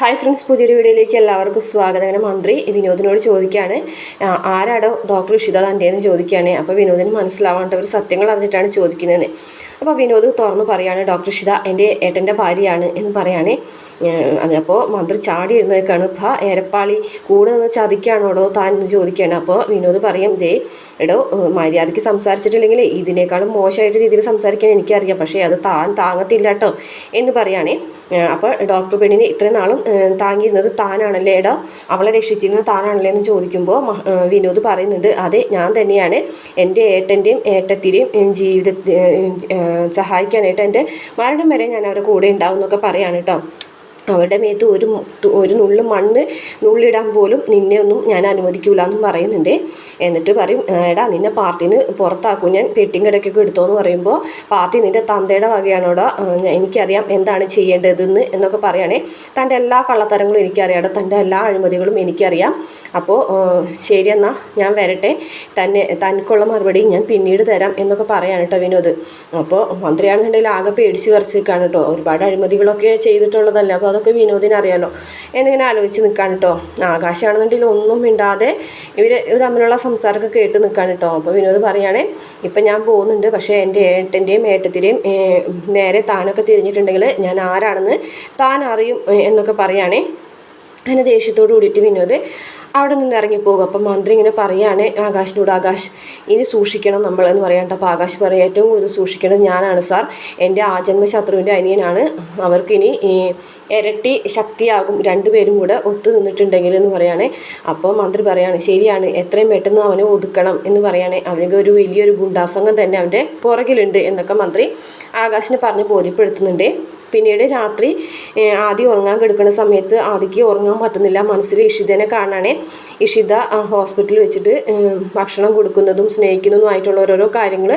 Hi friends പുതിയൊരു വീഡിയോയിലേക്ക് എല്ലാവർക്കും സ്വാഗതം. അങ്ങനെ മന്ത്രി വിനോദിനോട് ചോദിക്കുകയാണ് "ആ, ആരാടോ ഡോക്ടർ ഇഷിത തന്റെ എന്ന് ചോദിക്കുകയാണ്. അപ്പോൾ വിനോദിന് മനസ്സിലാവാണ്ട് അവർ സത്യങ്ങൾ അറിഞ്ഞിട്ടാണ് ചോദിക്കുന്നത് അപ്പോൾ വിനോദ് തുറന്ന് പറയാണ് ഡോക്ടർ ഇഷിത എന്റെ ഏട്ടന്റെ ഭാര്യയാണ് എന്ന് പറയുകയാണ് അപ്പോൾ മന്ത്രി ചാടി ഇരുന്നേക്കാണ് ഭ ഏരപ്പാളി കൂടെ നിന്ന് ചതിക്കാണോടോ താൻ എന്ന് ചോദിക്കുകയാണ്. അപ്പോൾ വിനോദ് പറയും ദേ എടോ മര്യാദയ്ക്ക് സംസാരിച്ചിട്ടില്ലെങ്കിൽ ഇതിനേക്കാളും മോശമായിട്ട് രീതിയിൽ സംസാരിക്കാൻ എനിക്കറിയാം. പക്ഷേ അത് താൻ താങ്ങത്തില്ല കേട്ടോ എന്ന് പറയുകയാണേ അപ്പോൾ ഡോക്ടർ പെണ്ണിനെ ഇത്രയും നാളും താങ്ങിയിരുന്നത് താനാണല്ലേ? എടോ അവളെ രക്ഷിച്ചിരുന്നത് താനാണല്ലേ എന്ന് ചോദിക്കുമ്പോൾ വിനോദ് പറയുന്നുണ്ട് അതെ ഞാൻ തന്നെയാണ്. എന്റെ ഏട്ടന്റെയും ഏട്ടത്തിന്റെയും ജീവിത സഹായിക്കാനായിട്ട് എന്റെ മരണം വരെ ഞാൻ അവരുടെ കൂടെ ഉണ്ടാവും എന്നൊക്കെ പറയാണ് കേട്ടോ. അവരുടെ മേത്ത് ഒരു ഒരു നുള്ളു മണ്ണ് നുള്ളിടാൻ പോലും നിന്നെ ഒന്നും ഞാൻ അനുവദിക്കൂല എന്നും പറയുന്നുണ്ട്. എന്നിട്ട് പറയും എടാ നിന്നെ പാർട്ടിന്ന് പുറത്താക്കും. ഞാൻ പെട്ടിങ് ഇടയ്ക്കൊക്കെ എടുത്തോ എന്ന് പറയുമ്പോൾ പാർട്ടി നിന്റെ തന്തയുടെ വകയാണോടാ? എനിക്കറിയാം എന്താണ് ചെയ്യേണ്ടതെന്ന് എന്നൊക്കെ പറയുകയാണേ തന്റെ എല്ലാ കള്ളത്തരങ്ങളും എനിക്കറിയാം. തന്റെ എല്ലാ അഴിമതികളും എനിക്കറിയാം. അപ്പോൾ ശരി എന്നാൽ ഞാൻ വരട്ടെ. തന്നെ തനിക്കുള്ള മറുപടി ഞാൻ പിന്നീട് തരാം എന്നൊക്കെ പറയാണ് കേട്ടോ വിനോദ്. അപ്പോൾ മന്ത്രിയാണെന്നുണ്ടെങ്കിൽ ആകെ പേടിച്ച് വിറച്ച് കേട്ടോ ഒരുപാട് അഴിമതികളൊക്കെ ചെയ്തിട്ടുള്ളതല്ലേ. അപ്പോൾ അതൊക്കെ വിനോദിനെ അറിയാമല്ലോ എന്നിങ്ങനെ ആലോചിച്ച് നിൽക്കാൻ കേട്ടോ ആകാശമാണെന്നുണ്ടെങ്കിൽ ഒന്നും മിണ്ടാതെ ഇവർ തമ്മിലുള്ള സംസാരമൊക്കെ കേട്ട് നിൽക്കാൻ കേട്ടോ അപ്പോൾ വിനോദ് പറയുകയാണെ ഇപ്പം ഞാൻ പോകുന്നുണ്ട് പക്ഷേ എന്റെ ഏട്ടന്റെയും ഏട്ടത്തിന്റെയും നേരെ താനൊക്കെ തിരിഞ്ഞിട്ടുണ്ടെങ്കിൽ ഞാൻ ആരാണെന്ന് താൻ അറിയും എന്നൊക്കെ പറയുകയാണേ അങ്ങനെ ദേഷ്യത്തോട് കൂടിയിട്ട് വിനോദ് അവിടെ നിന്ന് ഇറങ്ങിപ്പോകും അപ്പം മന്ത്രി ഇങ്ങനെ പറയാണ് ആകാശിനോട് ആകാശ് ഇനി സൂക്ഷിക്കണം നമ്മൾ എന്ന് പറയാണ്ട് അപ്പോൾ ആകാശ് പറയും ഏറ്റവും കൂടുതൽ സൂക്ഷിക്കേണ്ടത് ഞാനാണ് സാർ. എന്റെ ആജന്മ ശത്രുവിന്റെ അനിയനാണ് അവർക്കിനി ഇരട്ടി ശക്തിയാകും. രണ്ടുപേരും കൂടെ ഒത്തു നിന്നിട്ടുണ്ടെങ്കിൽ എന്ന് പറയുകയാണ് അപ്പോൾ മന്ത്രി പറയാണ് ശരിയാണ്. എത്രയും പെട്ടെന്ന് അവനെ ഒതുക്കണം എന്ന് പറയുകയാണ് അവനക്ക് ഒരു വലിയൊരു ഗുണ്ടാസംഗം തന്നെ അവന്റെ പുറകിലുണ്ട് എന്നൊക്കെ മന്ത്രി ആകാശിനെ പറഞ്ഞ് ബോധ്യപ്പെടുത്തുന്നുണ്ട്. പിന്നീട് രാത്രി ആദ്യം ഉറങ്ങാൻ കിടക്കുന്ന സമയത്ത് ആദ്യക്ക് ഉറങ്ങാൻ പറ്റുന്നില്ല. മനസ്സിൽ ഇഷിതനെ കാണാനേ ഇഷിത ഹോസ്പിറ്റലിൽ വെച്ചിട്ട് ഭക്ഷണം കൊടുക്കുന്നതും സ്നേഹിക്കുന്നതും ആയിട്ടുള്ള ഓരോരോ കാര്യങ്ങൾ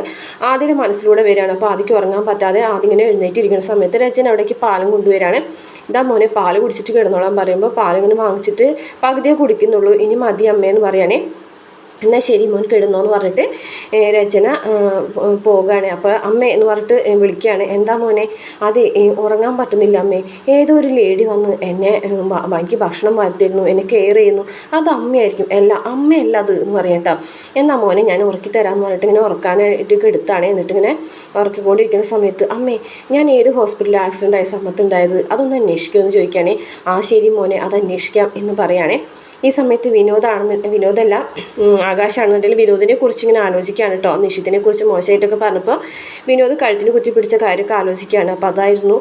ആദ്യം മനസ്സിലൂടെ വരികയാണ്. അപ്പോൾ ആദ്യം ഉറങ്ങാൻ പറ്റാതെ ആദ്യം ഇങ്ങനെ എഴുന്നേറ്റിരിക്കുന്ന സമയത്ത് രചന അവിടേക്ക് പാലം കൊണ്ടുവരികയാണ് ഇതാ മോനെ പാൽ കുടിച്ചിട്ട് കിടന്നോളാൻ പറയുമ്പോൾ പാലിങ്ങനെ വാങ്ങിച്ചിട്ട് പകുതിയെ കുടിക്കുന്നുള്ളൂ. ഇനി മതി അമ്മയെന്ന് പറയുകയാണേ എന്നാൽ ശരി മോൻ കിടന്നോ എന്ന് പറഞ്ഞിട്ട് രചന പോവുകയാണ് അപ്പോൾ അമ്മ എന്ന് പറഞ്ഞിട്ട് വിളിക്കുകയാണ് എന്താ മോനെ? അതെ ഉറങ്ങാൻ പറ്റുന്നില്ല അമ്മേ. ഏതോ ഒരു ലേഡി വന്ന് എന്നെ എനിക്ക് ഭക്ഷണം വരുത്തിരുന്നു എന്നെ കെയർ ചെയ്യുന്നു. അത് അമ്മയായിരിക്കും. അല്ല അമ്മയല്ല അത് എന്ന് പറയട്ടോ എന്നാ മോനെ ഞാൻ ഉറക്കി തരാമെന്ന് പറഞ്ഞിട്ട് ഇങ്ങനെ ഉറക്കാനായിട്ട് എടുത്താണ്. എന്നിട്ട് ഇങ്ങനെ ഉറക്കിക്കൊണ്ടിരിക്കുന്ന സമയത്ത് അമ്മേ ഞാൻ ഏത് ഹോസ്പിറ്റലിൽ ആക്സിഡന്റ് ആയ സമയത്ത് ഉണ്ടായത്? അതൊന്ന് അന്വേഷിക്കുമെന്ന് ചോദിക്കുകയാണെ. ആ ശരി മോനെ അത് അന്വേഷിക്കാം എന്ന് പറയുകയാണേ ഈ സമയത്ത് വിനോദാണെന്ന് വിനോദല്ല ആകാശാണെന്നുണ്ടെങ്കിൽ വിനോദിനെ കുറിച്ച് ഇങ്ങനെ ആലോചിക്കുകയാണ് കേട്ടോ നിഷിത്തിനെ കുറിച്ച് മോശമായിട്ടൊക്കെ പറഞ്ഞപ്പോൾ വിനോദ് കഴുത്തിന് കുത്തിപ്പിടിച്ച കാര്യമൊക്കെ ആലോചിക്കുകയാണ്. അപ്പോൾ അതായിരുന്നു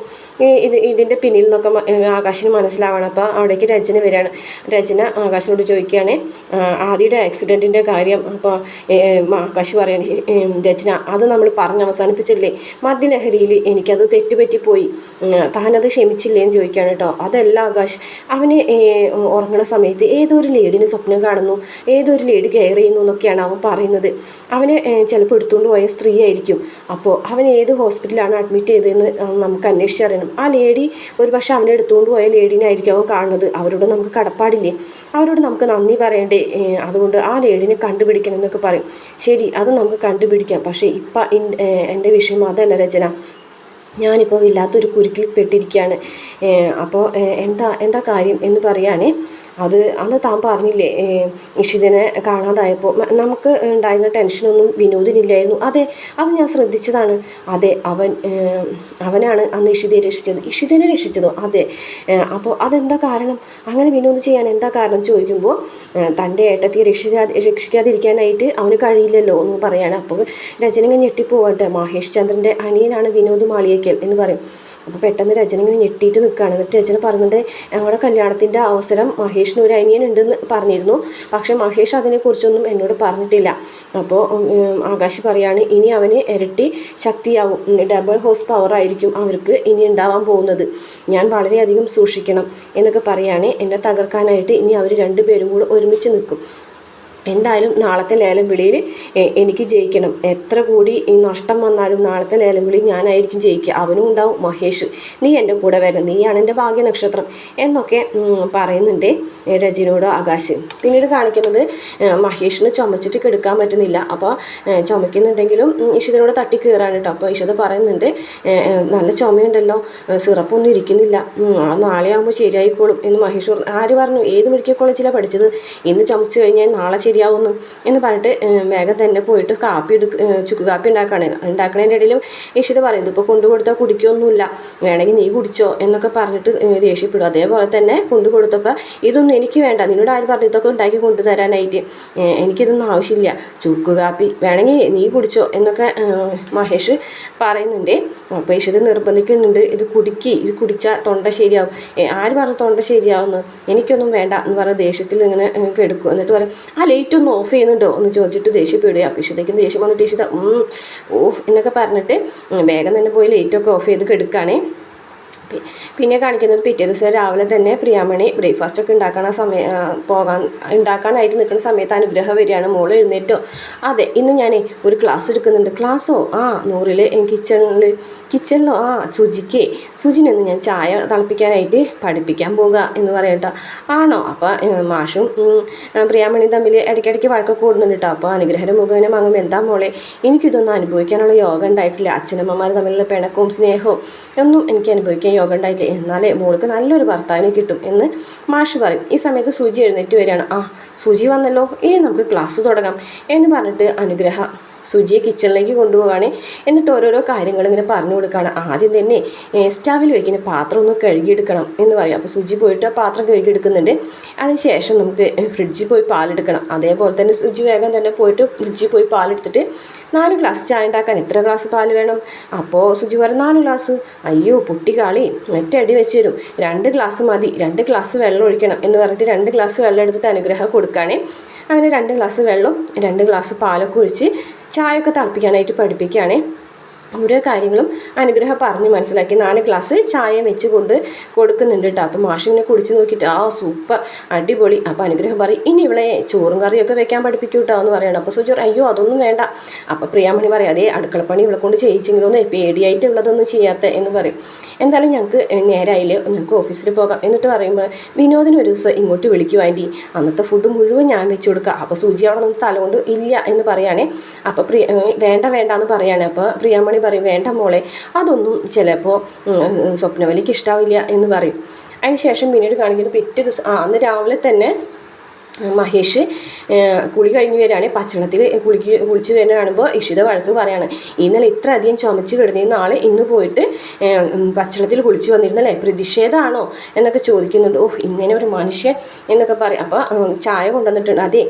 ഇത് ഇതിന്റെ പിന്നിൽ നിന്നൊക്കെ ആകാശിന് മനസ്സിലാവണം. അപ്പോൾ അവിടേക്ക് രചന വരികയാണ്. രചന ആകാശിനോട് ചോദിക്കുകയാണ് ആദ്യയുടെ ആക്സിഡന്റിന്റെ കാര്യം. അപ്പോൾ ആകാശ് പറയാണ് രചന അത് നമ്മൾ പറഞ്ഞ് അവസാനിപ്പിച്ചില്ലേ? മദ്യലഹരിയിൽ എനിക്കത് തെറ്റുപറ്റിപ്പോയി. താനത് ക്ഷമിച്ചില്ലേ എന്ന് ചോദിക്കുകയാണ് കേട്ടോ അതല്ല ആകാശ് അവന് ഉറങ്ങുന്ന സമയത്ത് ഏതോ ഒരു ലേഡിന് സ്വപ്നം കാണുന്നു ഏതൊരു ലേഡി കെയർ ചെയ്യുന്നു എന്നൊക്കെയാണ് അവൻ പറയുന്നത്. അവനെ ചിലപ്പോൾ എടുത്തുകൊണ്ട് പോയ സ്ത്രീ ആയിരിക്കും. അപ്പോൾ അവൻ ഏത് ഹോസ്പിറ്റലാണ് അഡ്മിറ്റ് ചെയ്തതെന്ന് നമുക്ക് അന്വേഷിച്ചറിയണം ആ ലേഡി ഒരു പക്ഷേ അവനെ എടുത്തുകൊണ്ട് പോയ ലേഡിനായിരിക്കും അവൻ കാണുന്നത്. അവരോട് നമുക്ക് കടപ്പാടില്ലേ? അവരോട് നമുക്ക് നന്ദി പറയണ്ടേ? അതുകൊണ്ട് ആ ലേഡിനെ കണ്ടുപിടിക്കണം എന്നൊക്കെ പറയും. ശരി അത് നമുക്ക് കണ്ടുപിടിക്കാം. പക്ഷേ ഇപ്പം എന്റെ വിഷയം അതല്ല രചന. ഞാനിപ്പോൾ വല്ലാത്തൊരു കുരുക്കിൽ പെട്ടിരിക്കുകയാണ്. അപ്പോൾ എന്താ എന്താ കാര്യം എന്ന് പറയുകയാണേ. അത് അന്ന് താൻ പറഞ്ഞില്ലേ ഇഷിതനെ കാണാതായപ്പോൾ നമുക്ക് ഉണ്ടായിരുന്ന ടെൻഷനൊന്നും വിനോദിനില്ലായിരുന്നു. അതെ അത് ഞാൻ ശ്രദ്ധിച്ചതാണ്. അതെ അവൻ അവനാണ് അന്ന് ഇഷിതയെ രക്ഷിച്ചത്. ഇഷിതനെ രക്ഷിച്ചതോ? അതെ. അപ്പോൾ അതെന്താ കാരണം? അങ്ങനെ വിനോദ് ചെയ്യാൻ എന്താ കാരണം ചോദിക്കുമ്പോൾ തന്റെ ഏട്ടത്തിയെ രക്ഷിക്കാ രക്ഷിക്കാതിരിക്കാനായിട്ട് അവന് കഴിയില്ലല്ലോ എന്ന് പറയാണ്. അപ്പോൾ രചന ഇങ്ങനെ ഞെട്ടിപ്പോവട്ടെ മഹേഷ് ചന്ദ്രന്റെ അനിയനാണ് വിനോദ് മാളിയേക്കൽ എന്ന് പറയും. അപ്പോൾ പെട്ടെന്ന് രചന ഇങ്ങനെ ഞെട്ടിയിട്ട് നിൽക്കുകയാണ് എന്നിട്ട് രചന പറഞ്ഞിട്ട് ഞങ്ങളുടെ കല്യാണത്തിന്റെ അവസരം മഹേഷിന് ഒരു അനിയൻ ഉണ്ടെന്ന് പറഞ്ഞിരുന്നു. പക്ഷേ മഹേഷ് അതിനെക്കുറിച്ചൊന്നും എന്നോട് പറഞ്ഞിട്ടില്ല. അപ്പോൾ ആകാശ് പറയാണ് ഇനി അവന് ഇരട്ടി ശക്തിയാവും. ഡബിൾ ഹോസ് പവർ ആയിരിക്കും അവർക്ക് ഇനി ഉണ്ടാവാൻ പോകുന്നത്. ഞാൻ വളരെയധികം സൂക്ഷിക്കണം എന്നൊക്കെ പറയാണ്. എന്നെ തകർക്കാനായിട്ട് ഇനി അവർ രണ്ടുപേരും കൂടെ ഒരുമിച്ച് നിൽക്കും. എന്തായാലും നാളത്തെ ലേലം വിളിയിൽ എനിക്ക് ജയിക്കണം. എത്ര കൂടി ഈ നഷ്ടം വന്നാലും നാളത്തെ ലേലം വിളി ഞാനായിരിക്കും ജയിക്കുക. അവനും ഉണ്ടാവും മഹേഷ്. നീ എന്റെ കൂടെ വരണം നീയാണ് എന്റെ ഭാഗ്യ നക്ഷത്രം എന്നൊക്കെ പറയുന്നുണ്ട് രജിനോട് ആകാശ്. പിന്നീട് കാണിക്കുന്നത് മഹേഷിന് ചുമച്ചിട്ട് കെടുക്കാൻ പറ്റുന്നില്ല. അപ്പോൾ ചുമക്കുന്നുണ്ടെങ്കിലും ഇഷിതനോട് തട്ടി കയറാണ് കേട്ടോ. അപ്പോൾ ഇഷിത പറയുന്നുണ്ട് നല്ല ചുമയുണ്ടല്ലോ. സിറപ്പൊന്നും ഇരിക്കുന്നില്ല. നാളെ ആകുമ്പോൾ ശരിയായിക്കോളും എന്ന് മഹേഷ് ആര് പറഞ്ഞു? ഏത് മെഡിക്കൽ കോളേജിലാണ് പഠിച്ചത്? ഇന്ന് ചുമച്ച് കഴിഞ്ഞാൽ നാളെ ശരിയാവുന്നു എന്ന് പറഞ്ഞിട്ട് വേഗം തന്നെ പോയിട്ട് കാപ്പി എടുക്ക ചുക്ക് കാപ്പി ഉണ്ടാക്കുകയാണ് ഉണ്ടാക്കണതിന്റെ ഇടയിലും ഇഷിത പറയും ഇതിപ്പോൾ കൊണ്ടു കൊടുത്താൽ കുടിക്കൊന്നുമില്ല. വേണമെങ്കിൽ നീ കുടിച്ചോ എന്നൊക്കെ പറഞ്ഞിട്ട് ദേഷ്യപ്പെടും. അതേപോലെ തന്നെ കൊണ്ടു കൊടുത്തപ്പോൾ ഇതൊന്നും എനിക്ക് വേണ്ട. നിന്നോട് ആര് പറഞ്ഞു ഇതൊക്കെ ഉണ്ടാക്കി കൊണ്ടുതരാനായിട്ട്? എനിക്കിതൊന്നും ആവശ്യമില്ല. ചുക്ക് കാപ്പി വേണമെങ്കിൽ നീ കുടിച്ചോ എന്നൊക്കെ മഹേഷ് പറയുന്നുണ്ട്. ഇഷിത നിർബന്ധിക്കുന്നുണ്ട് ഇത് കുടിക്ക് ഇത് കുടിച്ചാൽ തൊണ്ട ശരിയാവും. ആര് പറഞ്ഞു തൊണ്ട ശരിയാവുന്നു? എനിക്കൊന്നും വേണ്ട എന്ന് പറഞ്ഞ് ദേഷ്യത്തിൽ ഇങ്ങനെ കെടുക്കും. എന്നിട്ട് പറയും ആ ലൈറ്റ് ഒന്ന് ഓഫ് ചെയ്യുന്നുണ്ടോ? എന്ന് ചോദിച്ചിട്ട് ദേഷ്യപ്പെടുക അപ്പോൾ ഇഷിതയ്ക്കും ദേഷ്യം വന്നിട്ട് ഇഷിത ഓഫ് എന്നൊക്കെ പറഞ്ഞിട്ട് വേഗം തന്നെ പോയി ലൈറ്റൊക്കെ ഓഫ് ചെയ്ത് കെടുക്കുകയാണേ പിന്നെ കാണിക്കുന്നത് പിറ്റേ ദിവസം രാവിലെ തന്നെ പ്രിയാമണി ബ്രേക്ക്ഫാസ്റ്റ് ഒക്കെ ഉണ്ടാക്കണ സമയം പോകാൻ ഉണ്ടാക്കാനായിട്ട് നിൽക്കുന്ന സമയത്ത് അനുഗ്രഹം വരികയാണ്. മോൾ എഴുന്നേറ്റോ. അതെ ഇന്ന് ഞാൻ ഒരു ക്ലാസ് എടുക്കുന്നുണ്ട്. ക്ലാസ്സോ ആ നൂറിൽ കിച്ചണിൽ കിച്ചണിലോ ആ സുജിക്ക്. സുജിനെന്ന് ഞാൻ ചായ തിളപ്പിക്കാനായിട്ട് പഠിപ്പിക്കാൻ പോകുക എന്ന് പറയട്ടോ ആണോ? അപ്പോൾ മാഷും പ്രിയാമണി തമ്മിൽ ഇടയ്ക്കിടയ്ക്ക് വഴക്കൊക്കെ കൂടുന്നുണ്ട് കേട്ടോ അപ്പോൾ അനുഗ്രഹം മുഖേന വാങ്ങും എന്താ മോളെ? എനിക്കിതൊന്നും അനുഭവിക്കാനുള്ള യോഗം ഉണ്ടായിട്ടില്ല. അച്ഛനമ്മമാർ തമ്മിലുള്ള പിണക്കവും സ്നേഹവും ഒന്നും എനിക്ക് അനുഭവിക്കാൻ യോഗം ഉണ്ടായിട്ടില്ല. എന്നാലേ മോൾക്ക് നല്ലൊരു ഭർത്താവിനെ കിട്ടും എന്ന് മാഷ് പറയും. ഈ സമയത്ത് സൂചി എഴുന്നേറ്റ് വരികയാണ്. ആ സൂചി വന്നല്ലോ. ഇനി നമുക്ക് ക്ലാസ് തുടങ്ങാം എന്ന് പറഞ്ഞിട്ട് അനുഗ്രഹ സുജിയെ കിച്ചണിലേക്ക് കൊണ്ടുപോവാണ്. എന്നിട്ട് ഓരോരോ കാര്യങ്ങൾ ഇങ്ങനെ പറഞ്ഞു കൊടുക്കുകയാണ് ആദ്യം തന്നെ സ്റ്റാവിൽ വയ്ക്കുന്ന പാത്രം ഒന്ന് കഴുകിയെടുക്കണം എന്ന് പറയും. അപ്പോൾ സുജി പോയിട്ട് ആ പാത്രം കഴുകിയെടുക്കുന്നുണ്ട്. അതിനുശേഷം നമുക്ക് ഫ്രിഡ്ജിൽ പോയി പാലെടുക്കണം. അതേപോലെ തന്നെ സുജി വേഗം തന്നെ പോയിട്ട് ഫ്രിഡ്ജിൽ പോയി പാലെടുത്തിട്ട് നാല് ഗ്ലാസ് ചായ ഉണ്ടാക്കാൻ എത്ര ഗ്ലാസ് പാൽ വേണം? അപ്പോൾ സുജി പറയും നാല് ഗ്ലാസ്. അയ്യോ പൊട്ടി പൊട്ടിക്കാളി മറ്റടി വെച്ച് തരും. രണ്ട് ഗ്ലാസ് മതി. രണ്ട് ഗ്ലാസ് വെള്ളം ഒഴിക്കണം എന്ന് പറഞ്ഞിട്ട് രണ്ട് ഗ്ലാസ് വെള്ളം എടുത്തിട്ട് അനുഗ്രഹം കൊടുക്കുകയാണ് അങ്ങനെ രണ്ട് ഗ്ലാസ് വെള്ളം രണ്ട് ഗ്ലാസ് പാലൊക്കെ ഒഴിച്ച് ചായയൊക്കെ തിളപ്പിക്കാനായിട്ട് പഠിപ്പിക്കുകയാണ്. ഓരോ കാര്യങ്ങളും അനുഗ്രഹം പറഞ്ഞ് മനസ്സിലാക്കി. നാല് ഗ്ലാസ് ചായ വെച്ച് കൊണ്ട് കൊടുക്കുന്നുണ്ട് കേട്ടോ അപ്പം മാഷിങ്ങനെ കുടിച്ച് നോക്കിയിട്ട് ആ സൂപ്പർ അടിപൊളി. അപ്പോൾ അനുഗ്രഹം പറയും ഇനി ഇവളെ ചോറും കറിയൊക്കെ വെക്കാൻ പഠിപ്പിക്കും കേട്ടോ എന്ന് പറയണം. അപ്പോൾ സുജോർ അയ്യോ അതൊന്നും വേണ്ട. അപ്പോൾ പ്രിയാമണി പറയും അതേ അടുക്കളപ്പണി ഇവളെ കൊണ്ട് ചെയ്യിച്ചെങ്കിലൊന്ന് പേടിയായിട്ട് ഉള്ളതൊന്നും ചെയ്യാത്ത എന്ന് പറയും. എന്തായാലും ഞങ്ങൾക്ക് നേരായില്ലേ ഞങ്ങൾക്ക് ഓഫീസിൽ പോകാം. എന്നിട്ട് പറയുമ്പോൾ വിനോദിന് ഒരു ദിവസം ഇങ്ങോട്ട് വിളിക്കും ആന്റി. അന്നത്തെ ഫുഡ് മുഴുവൻ ഞാൻ വെച്ച് കൊടുക്കുക അപ്പോൾ സൂചി അവിടെ നിന്ന് തലകൊണ്ട് ഇല്ല എന്ന് പറയുകയാണേ അപ്പോൾ പ്രിയ വേണ്ട വേണ്ട എന്ന് പറയുകയാണ് അപ്പോൾ പ്രിയാമണി പറയും വേണ്ട മോളെ അതൊന്നും ചിലപ്പോൾ സ്വപ്നവലിക്ക് ഇഷ്ടാവില്ല എന്ന് പറയും. അതിന് ശേഷം പിന്നീട് കാണിക്കുന്നത് പിറ്റേ ദിവസം ആ അന്ന് രാവിലെ തന്നെ മഹേഷ് കുളി കഴിഞ്ഞ് വരികയാണ്. പച്ചവെള്ളത്തിൽ കുളിക്ക് കുളിച്ച് വരുന്ന കാണുമ്പോൾ ഇഷിത വഴക്ക് പറയാണ്. ഇന്നലെ ഇത്ര അധികം ചുമച്ച് കിടന്നിരുന്ന ആൾ ഇന്ന് പോയിട്ട് പച്ചവെള്ളത്തിൽ കുളിച്ച് വന്നിരുന്നല്ലേ? പ്രതിഷേധമാണോ? എന്നൊക്കെ ചോദിക്കുന്നുണ്ട്. ഓഹ് ഇങ്ങനെ ഒരു മനുഷ്യൻ എന്നൊക്കെ പറയും. അപ്പോൾ ചായ കൊണ്ടുവന്നിട്ടുണ്ട്. അതെ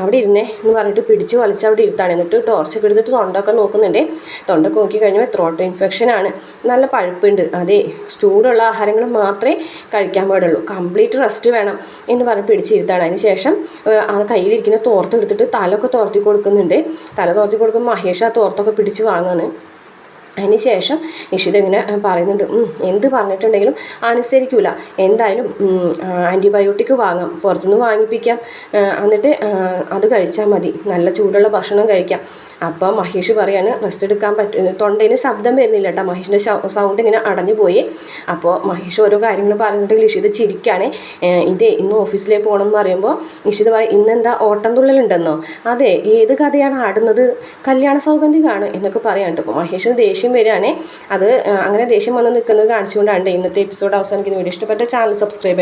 അവിടെ ഇരുന്നേ എന്ന് പറഞ്ഞിട്ട് പിടിച്ച് വലിച്ച് അവിടെ ഇരുത്താണ്. എന്നിട്ട് ടോർച്ചൊക്കെ എടുത്തിട്ട് തൊണ്ടൊക്കെ നോക്കുന്നുണ്ട്. തൊണ്ടൊക്കെ നോക്കി കഴിഞ്ഞാൽ ത്രോട്ട് ഇൻഫെക്ഷൻ ആണ്. നല്ല പഴുപ്പുണ്ട്. അതെ ചൂടുള്ള ആഹാരങ്ങൾ മാത്രമേ കഴിക്കാൻ പാടുള്ളൂ. കംപ്ലീറ്റ് റെസ്റ്റ് വേണം എന്ന് പറഞ്ഞ് പിടിച്ചിരുത്താണ് കൊടുക്കുകയാണ് അതിന് ശേഷം ആ കയ്യിലിരിക്കുന്ന തോർത്ത് എടുത്തിട്ട് തലൊക്കെ തോർത്തി കൊടുക്കുന്നുണ്ട്. തല തോർത്തി കൊടുക്കുമ്പോൾ മഹേഷ് ആ തോർത്തൊക്കെ പിടിച്ച് വാങ്ങുകയാണ് അതിന് ശേഷം ഇഷിത ഇങ്ങനെ പറയുന്നുണ്ട് എന്ത് പറഞ്ഞിട്ടുണ്ടെങ്കിലും അനുസരിക്കില്ല എന്തായാലും ആന്റിബയോട്ടിക് വാങ്ങാം. പുറത്തുനിന്ന് വാങ്ങിപ്പിക്കാം. എന്നിട്ട് അത് കഴിച്ചാൽ മതി. നല്ല ചൂടുള്ള ഭക്ഷണം കഴിക്കാം. അപ്പോൾ മഹേഷ് പറയാണ് റെസ്റ്റ് എടുക്കാൻ പറ്റും തൊണ്ടയിൽ ശബ്ദം വരുന്നില്ല കേട്ടോ മഹേഷിന്റെ സൗണ്ട് ഇങ്ങനെ അടഞ്ഞു പോയി. അപ്പോൾ മഹേഷ് ഓരോ കാര്യങ്ങൾ പറഞ്ഞിട്ട് ലിഷിത് ചിരിക്കുകയാണ് ഇത് ഇന്ന് ഓഫീസിലേക്ക് പോകണം എന്ന് പറയുമ്പോൾ നിഷിത് പറയും ഇന്നെന്താ ഓട്ടം തുള്ളലുണ്ടെന്നോ? അതെ ഏത് കഥയാണ് ആടുന്നത്? കല്യാണ സൗഗന്ധികാണ് എന്നൊക്കെ പറയാനുണ്ട്. അപ്പോൾ മഹേഷിന് ദേഷ്യം വരികയാണ്. അത് അങ്ങനെ ദേഷ്യം വന്ന് നിൽക്കുന്നത് കാണിച്ചുകൊണ്ടാണ് ഇന്നത്തെ എപ്പിസോഡ് അവസാനിക്കുന്ന വീഡിയോ ഇഷ്ടപ്പെട്ട ചാനൽ സബ്സ്ക്രൈബ്